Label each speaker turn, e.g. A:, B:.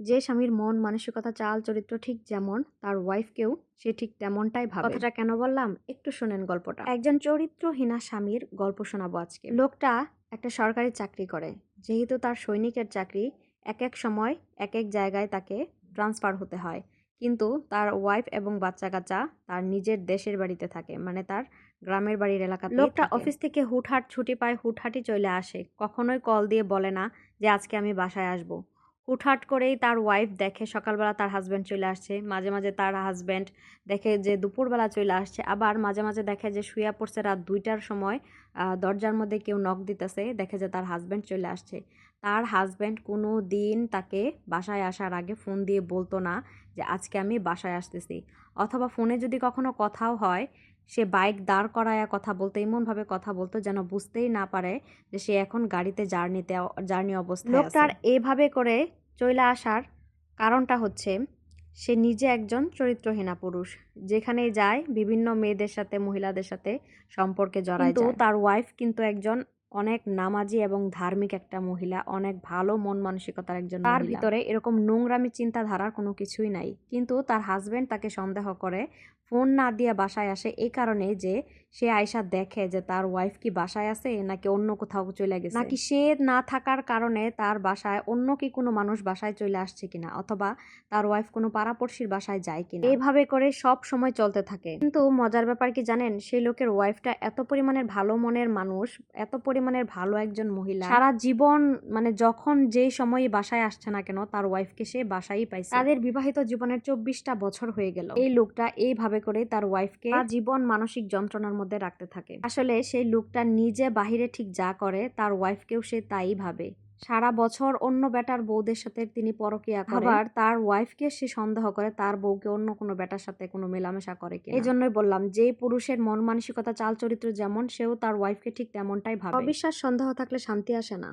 A: যে স্বামীর মন মানসিকতা চাল চরিত্র ঠিক যেমন তার ওয়াইফকেও সে ঠিক তেমনটাই ভাবে। কথাটা কেন বললাম? একটু শোনেন গল্পটা। একজন চরিত্রহীনা স্বামীর গল্প শোনাবো আজকে। লোকটা একটা সরকারি চাকরি করে। যেহেতু তার সৈনিকের চাকরি এক এক সময় এক এক জায়গায় তাকে ট্রান্সফার হতে হয়। কিন্তু তার ওয়াইফ এবং বাচ্চা কাচ্চা তার নিজের দেশের বাড়িতে থাকে মানে তার গ্রামের বাড়ির এলাকাতে লোকটা অফিস থেকে হুটহাট ছুটি পায় হুটহাটি চলে আসে। কখনোই কল দিয়ে বলে না যে আজকে আমি বাসায় আসব। হুটহাট করেই তার ওয়াইফ দেখে সকালবেলা তার হাজব্যান্ড চলে আসছে। মাঝে মাঝে তার হাজব্যান্ড দেখে যে দুপুরবেলা চলে আসছে, আবার মাঝে মাঝে দেখে যে শুয়ে পড়ছে রাত দুইটার সময় দরজার মধ্যে কেউ নখ দিতেছে, দেখে যে তার হাজব্যান্ড চলে আসছে। তার হাজব্যান্ড কোনো দিন তাকে বাসায় আসার আগে ফোন দিয়ে বলতো না যে, আজকে আমি বাসায় আসতেছি। অথবা ফোনে যদি কখনো কথাও হয়, সে বাইক দাঁড় করায়া কথা বলতো, এমনভাবে কথা বলতো যেন বুঝতেই না পারে যে সে এখন গাড়িতে জার্নিতে জার্নি অবস্থায় লোকটার এভাবে করে চলে আসার কারণটা হচ্ছে সে নিজে একজন চরিত্রহীনা পুরুষ যেখানে যায় বিভিন্ন মেয়েদের সাথে মহিলাদের সাথে সম্পর্কে জড়ায়
B: তো
A: তার ওয়াইফ কিন্তু একজন অনেক নামাজি এবং ধার্মিক একটা মহিলা অনেক ভালো মন মানসিকতার একজন তার ভিতরে এরকম নোংরামি চিন্তাধারার কোনো কিছুই নাই। কিন্তু তার হাজবেন্ড তাকে সন্দেহ করে ফোন না দিয়ে বাসায় আসে এই কারণে যে সে আয়সা দেখে যে তার ওয়াইফ কি বাসায় আছে নাকি অন্য কোথাও চলে গেছে। নাকি সে না থাকার কারণে তার বাসায় অন্য কি কোনো মানুষ বাসায় চলে আসছে কিনা অথবা তার ওয়াইফ কোনো পাড়াপড়শির বাসায় যায় কিনা। এইভাবে করে সব সময় চলতে থাকে। কিন্তু মজার ব্যাপার কি জানেন সেই লোকের ওয়াইফটা এত পরিমাণের ভালো মনের মানুষ এত পরিমাণের ভালো একজন মহিলা। সারা জীবন মানে যখন যেই সময়ে বাসায় আসছে না কেন তার ওয়াইফকে সে বাসায় পাইছে। তাদের বিবাহিত জীবনের চব্বিশটা বছর হয়ে গেল। এই লোকটা এইভাবে করে তার ওয়াইফকে জীবন মানসিক যন্ত্রণার মধ্যে রাখতে থাকে। আসলে সেই লোকটা নিজে বাহিরে ঠিক যা করে তার ওয়াইফকেও সে তাই ভাবে। সারা বছর অন্য বেটার বউদের সাথে তিনি পরকিয়া করে আবার তার ওয়াইফকে সে সন্দেহ করে তার বউকে অন্য কোনো বেটার সাথে কোনো মেলামেশা করে কিনা। এই জন্যই বললাম যে পুরুষের মন মানসিকতা চাল চরিত্র যেমন সেও তার ওয়াইফকে ঠিক তেমনটাই ভাবে। অবিশ্বাস সন্দেহ থাকলে শান্তি আসে না।